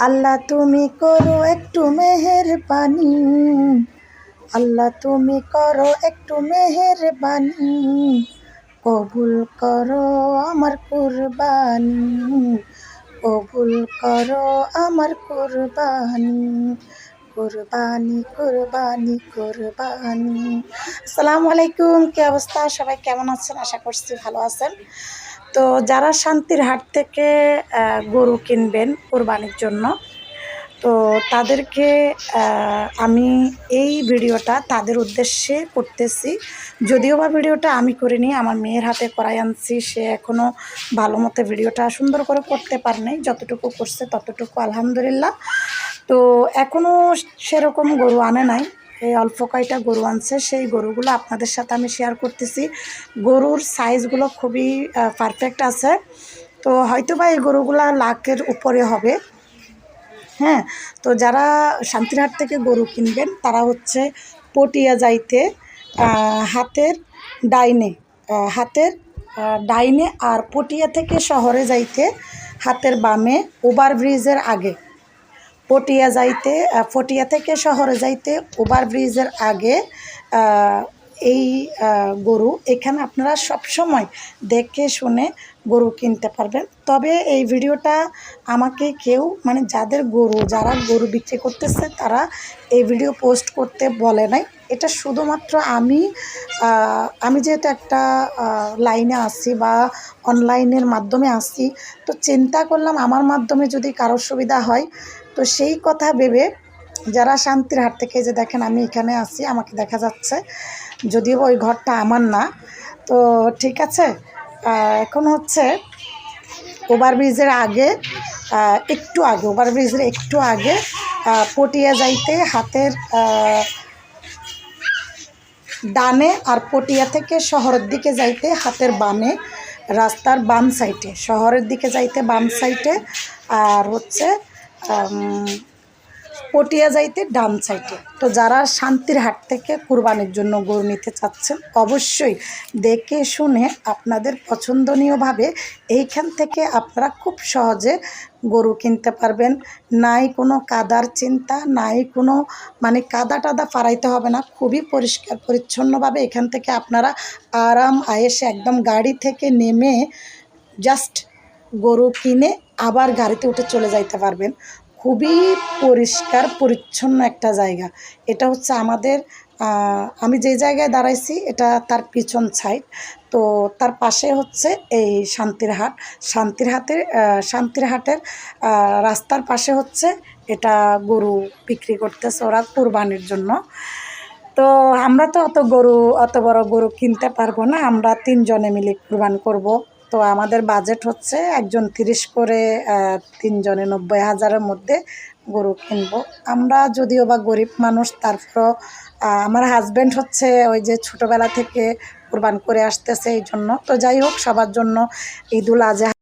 আল্লাহ তুমি করো একটু মেহের পানি আল্লাহ তুমি করো একটু মেহের বানি কবুল করো আমার কুরবানি। কবুল করো আমার কুরবানি। কুরবানি কুরবানি কুরবানি। আসসালামু আলাইকুম, কি অবস্থা? সবাই কেমন আছেন? আশা করছি ভালো আছেন। তো যারা শান্তির হাট থেকে গরু কিনবেন কোরবানির জন্য, তো তাদেরকে আমি এই ভিডিওটা তাদের উদ্দেশ্যে করতেছি। যদিও বা ভিডিওটা আমি করিনি, আমার মেয়ের হাতে করাই আনছি, সে এখনও ভালো মতো ভিডিওটা সুন্দর করে করতে পার নাই। যতটুকু করছে ততটুকু, আলহামদুলিল্লাহ। তো এখনও সেরকম গরু আনে নাই। এই অল্প কয়টা গরু আনছে, সেই গরুগুলো আপনাদের সাথে আমি শেয়ার করতেছি। গরুর সাইজগুলো খুবই পারফেক্ট আছে। তো হয়তো বা এই গরুগুলা লাখের উপরে হবে। হ্যাঁ তো যারা শান্তিরহাট থেকে গরু কিনবেন, তারা হচ্ছে পটিয়া যাইতে হাতের ডাইনে হাতের ডাইনে আর পটিয়া থেকে শহরে যাইতে, হাতের বামে ওভারব্রিজের আগে। পটিয়া যাইতে পটিয়া থেকে শহরে যাইতে ওভার ব্রিজের আগে এই গরু এখানে আপনারা সব সময় দেখে শুনে গরু কিনতে পারবেন। তবে এই ভিডিওটা আমাকে কেউ মানে যাদের গরু, যারা গরু বিক্রি করতেছে তারা এই ভিডিও পোস্ট করতে বলে নাই। এটা শুধুমাত্র আমি আমি যেহেতু একটা লাইনে আসি বা অনলাইনের মাধ্যমে আসি তো চিন্তা করলাম আমার মাধ্যমে যদি কারোর সুবিধা হয়, তো সেই কথা ভেবে যারা শান্তির হাট থেকে যে দেখেন আমি এখানে আছি, আমাকে দেখা যাচ্ছে। যদিও ওই ঘরটা আমার না। তো ঠিক আছে এখন হচ্ছে ওভারব্রিজের আগে একটু আগে ওভারব্রিজের একটু আগে পটিয়া যাইতে হাতের ডানে আর পটিয়া থেকে শহরের দিকে যাইতে হাতের বামে, রাস্তার বাম সাইডে। শহরের দিকে যাইতে বাম সাইটে আর হচ্ছে পটিয়া যাইতে, ডান সাইডে। তো যারা শান্তির হাট থেকে কুরবানির জন্য গরু নিতে চাচ্ছেন, অবশ্যই দেখে শুনে আপনাদের পছন্দনীয়ভাবে এইখান থেকে আপনারা খুব সহজে গরু কিনতে পারবেন। নাই কোনো কাদার চিন্তা, নাই কোনো মানে কাদা টাদা ফারাইতে হবে না। খুবই পরিষ্কার, পরিচ্ছন্নভাবে এখান থেকে আপনারা আরাম, আয়েসে একদম গাড়ি থেকে নেমে জাস্ট গরু কিনে আবার গাড়িতে উঠে চলে যাইতে পারবেন। খুবই পরিষ্কার, পরিচ্ছন্ন একটা জায়গা। এটা হচ্ছে আমাদের আমি যে জায়গায় দাঁড়াইছি, এটা তার পিছন সাইড তো তার পাশে হচ্ছে এই শান্তির হাট। শান্তির হাটের শান্তির হাটের রাস্তার পাশে হচ্ছে এটা গরু বিক্রি করতেছে ওরা কুরবানির জন্য। তো আমরা তো অত গরু, অত বড় গরু কিনতে পারব না। আমরা তিনজনে মিলে কুরবান করব। তো আমাদের বাজেট হচ্ছে একজন তিরিশ করে তিনজনে নব্বই হাজারের মধ্যে গরু কিনব। আমরা যদিও বা গরিব মানুষ, তারপরও আমার হাজব্যান্ড হচ্ছে ওই যে ছোটোবেলা থেকে কোরবান করে আসতেছে এই জন্য। তো যাই হোক, সবার জন্য ঈদুল আজহা